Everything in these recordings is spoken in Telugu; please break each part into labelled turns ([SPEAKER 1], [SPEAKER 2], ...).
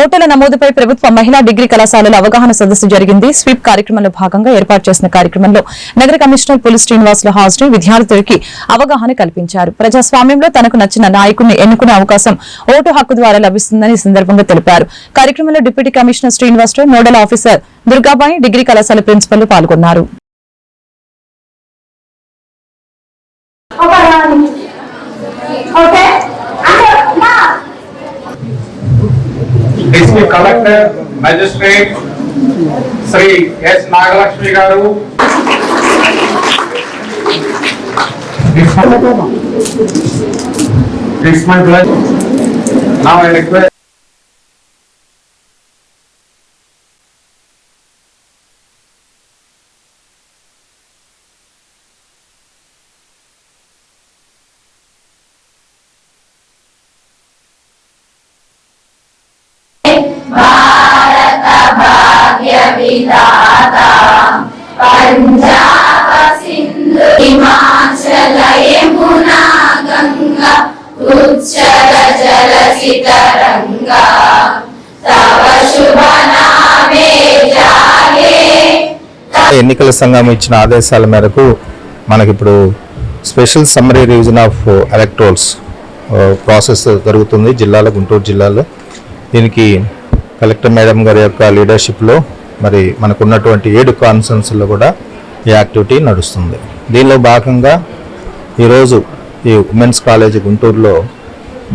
[SPEAKER 1] ఓటర్ల నమోదుపై ప్రభుత్వ మహిళా డిగ్రీ కళాశాలలో అవగాహన సదస్సు జరిగింది. స్వీప్ కార్యక్రమంలో భాగంగా ఏర్పాటు చేసిన కార్యక్రమంలో నగర కమిషనర్ పులి శ్రీనివాసులు హాజరై విద్యార్థులకి అవగాహన కల్పించారు. ప్రజాస్వామ్యంలో తనకు నచ్చిన నాయకుడిని ఎన్నుకునే అవకాశం ఓటు హక్కు ద్వారా లభిస్తుందని సందర్భంగా తెలిపారు. కార్యక్రమంలో deputy commissioner Srinivasarao nodal officer Durgabai degree కళాశాల ప్రిన్సిపల్ పాల్గొన్నారు.
[SPEAKER 2] Okay?
[SPEAKER 3] District collector magistrate Shri S Nagalakshmi garu It's my pleasure. Now I request
[SPEAKER 4] ఎన్నికల సంఘం ఇచ్చిన ఆదేశాల మేరకు మనకిప్పుడు special summary revision of electorals process జరుగుతుంది జిల్లాలో గుంటూరు జిల్లాలో. దీనికి కలెక్టర్ మేడం గారి యొక్క లీడర్షిప్లో మరి మనకున్నటువంటి ఏడు కాన్సన్స్లో కూడా ఈ యాక్టివిటీ నడుస్తుంది. దీనిలో భాగంగా ఈరోజు ఈ ఉమెన్స్ కాలేజ్ గుంటూరులో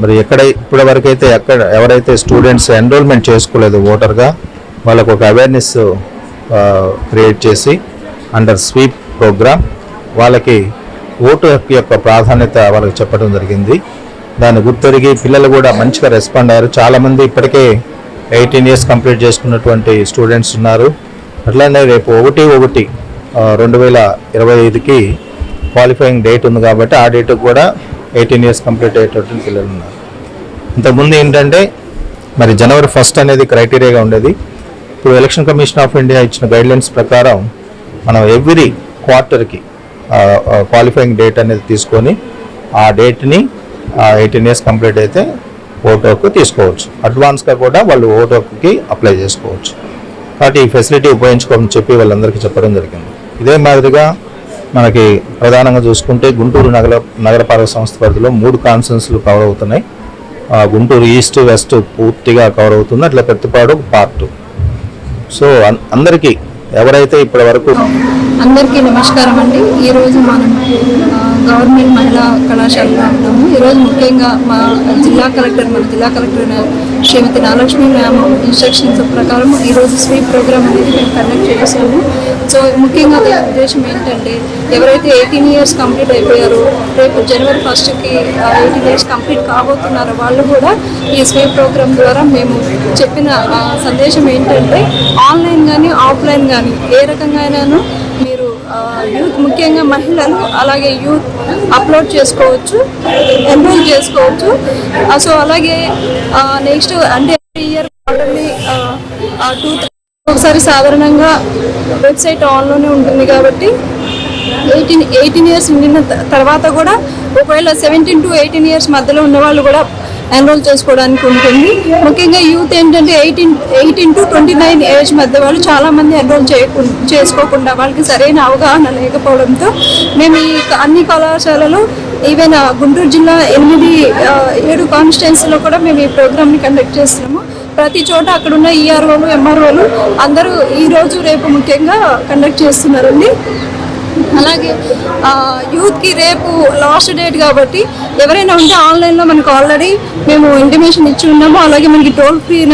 [SPEAKER 4] మరి ఎక్కడ ఇప్పటివరకైతే ఎక్కడ ఎవరైతే స్టూడెంట్స్ ఎన్రోల్మెంట్ చేసుకోలేదు ఓటర్గా వాళ్ళకు ఒక అవేర్నెస్ క్రియేట్ చేసి అండర్ స్వీప్ ప్రోగ్రామ్ వాళ్ళకి ఓటు హక్కు యొక్క ప్రాధాన్యత వాళ్ళకి చెప్పడం జరిగింది. దాన్ని గుర్తెరిగి పిల్లలు కూడా మంచిగా రెస్పాండ్ అయ్యారు. చాలామంది ఇప్పటికే ఎయిటీన్ ఇయర్స్ కంప్లీట్ చేసుకున్నటువంటి స్టూడెంట్స్ ఉన్నారు. అట్లానే రేపు ఒకటి ఒకటి రెండు వేల ఇరవై ఐదుకి క్వాలిఫైయింగ్ డేట్ ఉంది కాబట్టి ఆ డేట్ కూడా ఎయిటీన్ ఇయర్స్ కంప్లీట్ అయ్యేటటువంటి పిల్లలు ఉన్నారు. ఇంతకుముందు ఏంటంటే మరి జనవరి ఫస్ట్ అనేది క్రైటీరియాగా ఉండేది. ఇప్పుడు ఎలక్షన్ కమిషన్ ఆఫ్ ఇండియా ఇచ్చిన గైడ్లైన్స్ ప్రకారం మనం ఎవ్రీ క్వార్టర్కి క్వాలిఫైయింగ్ డేట్ అనేది తీసుకొని ఆ డేట్ని ఎయిటీన్ ఇయర్స్ కంప్లీట్ అయితే ఓటు తీసుకోవచ్చు. అడ్వాన్స్గా కూడా వాళ్ళు ఓటు అప్లై చేసుకోవచ్చు. కాబట్టి ఈ ఫెసిలిటీ ఉపయోగించుకోమని చెప్పి వాళ్ళందరికీ చెప్పడం జరిగింది. ఇదే మాదిరిగా మనకి ప్రధానంగా చూసుకుంటే గుంటూరు నగర నగరపాలక సంస్థ పరిధిలో మూడు కాన్సెన్స్లు కవర్ అవుతున్నాయి. గుంటూరు ఈస్ట్ వెస్ట్ పూర్తిగా కవర్ అవుతుంది. అట్లా ప్రతిపాడు పార్ట్. సో అన్- అందరికీ ఎవరైతే ఇప్పటి వరకు
[SPEAKER 5] అందరికీ నమస్కారం అండి. ఈరోజు మనం గవర్నమెంట్ మహిళా కళాశాలలో ఉన్నాము. ఈరోజు ముఖ్యంగా మా జిల్లా కలెక్టర్ మన జిల్లా కలెక్టర్ అయిన శ్రీమతి నాగలక్ష్మి మ్యామ్ ఇన్స్ట్రక్షన్స్ ప్రకారం ఈరోజు స్వీప్ ప్రోగ్రామ్ అనేది మేము కండక్ట్ చేస్తాము సో ముఖ్యంగా ఉద్దేశం ఏంటంటే ఎవరైతే ఎయిటీన్ ఇయర్స్ కంప్లీట్ అయిపోయారో రేపు జనవరి ఫస్ట్కి ఎయిటీన్ ఇయర్స్ కంప్లీట్ కాబోతున్నారో వాళ్ళు కూడా ఈ స్వీప్ ప్రోగ్రామ్ ద్వారా మేము చెప్పిన సందేశం ఏంటంటే ఆన్లైన్ కానీ ఆఫ్లైన్ కానీ ఏ రకంగా అయినాను యూత్ ముఖ్యంగా మహిళలు అలాగే యూత్ అప్లోడ్ చేసుకోవచ్చు ఎన్రోల్ చేసుకోవచ్చు. సో అలాగే నెక్స్ట్ అంటే ఇయర్ క్వార్టర్లీ టూ ఒకసారి సాధారణంగా వెబ్సైట్ ఆన్లోనే ఉంటుంది కాబట్టి ఎయిటీన్ ఎయిటీన్ ఇయర్స్ నిండిన తర్వాత కూడా ఒకవేళ సెవెంటీన్ టు ఎయిటీన్ ఇయర్స్ మధ్యలో ఉన్న వాళ్ళు కూడా ఎన్రోల్ చేసుకోవడానికి ఉంటుంది. ముఖ్యంగా యూత్ ఏంటంటే eighteen eighteen to twenty nine age మధ్య వాళ్ళు చాలామంది ఎన్రోల్ చేయకుండా చేసుకోకుండా వాళ్ళకి సరైన అవగాహన లేకపోవడంతో మేము ఈ అన్ని కళాశాలలో ఈవెన్ గుంటూరు జిల్లా ఎనిమిది ఏడు కాన్స్టిట్యున్సీలో కూడా మేము ఈ ప్రోగ్రామ్ని కండక్ట్ చేస్తున్నాము. ప్రతి చోట అక్కడ ఉన్న ఈఆర్ఓలు ఎంఆర్ఓలు అందరూ ఈరోజు రేపు ముఖ్యంగా కండక్ట్ చేస్తున్నారండి. అలాగే యూత్కి రేపు లాస్ట్ డేట్ కాబట్టి ఎవరైనా ఉంటే ఆన్లైన్లో మనకు ఆల్రెడీ మేము ఇంటిమేషన్ ఇచ్చి ఉన్నాము. అలాగే మనకి టోల్ ఫ్రీ